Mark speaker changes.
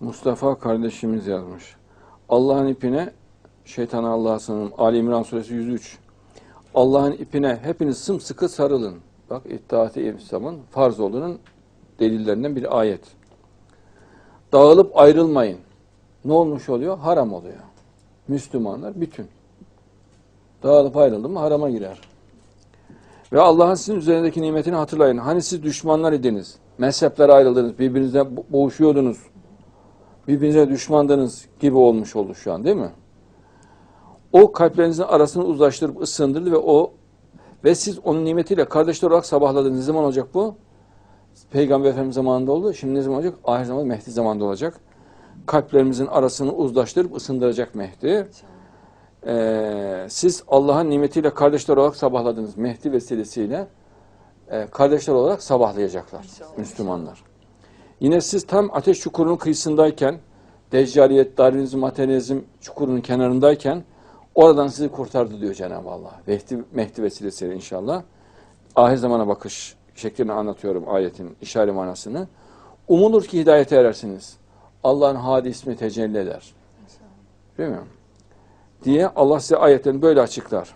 Speaker 1: Mustafa kardeşimiz yazmış. Allah'ın ipine şeytana Allah'a sığınırım. Ali İmran suresi 103. Allah'ın ipine hepiniz sımsıkı sarılın. Bak İttihat-ı İslam'ın farz olduğunun delillerinden bir ayet. Dağılıp ayrılmayın. Ne olmuş oluyor? Haram oluyor. Müslümanlar bütün. Dağılıp ayrıldı mı harama girer. Ve Allah'ın sizin üzerindeki nimetini hatırlayın. Hani siz düşmanlar idiniz. Mezheplere ayrıldınız. Birbirinize bo- boğuşuyordunuz. Birbirinize düşmandınız gibi olmuş oldu şu an değil mi? O kalplerinizin arasını uzlaştırıp ısındırdı ve o ve siz onun nimetiyle kardeşler olarak sabahladınız. Ne zaman olacak bu? Peygamber Efendimiz zamanında oldu. Şimdi ne zaman olacak? Ahir zaman Mehdi zamanında olacak. Kalplerimizin arasını uzlaştırıp ısındıracak Mehdi. Ee, siz Allah'ın nimetiyle kardeşler olarak sabahladınız. Mehdi vesilesiyle e, kardeşler olarak sabahlayacaklar Müslümanlar. Yine siz tam ateş çukurunun kıyısındayken, Deccaliyet, Darwinizm, materyalizm çukurunun kenarındayken oradan sizi kurtardı diyor Cenab-ı Allah. Mehdi, Mehdi vesilesiyle inşallah. Ahir zamana bakış şeklini anlatıyorum ayetin işare manasını. Umulur ki hidayete erersiniz. Allah'ın hadi ismi tecelli eder. Değil mi? Diye Allah size ayetlerini böyle açıklar.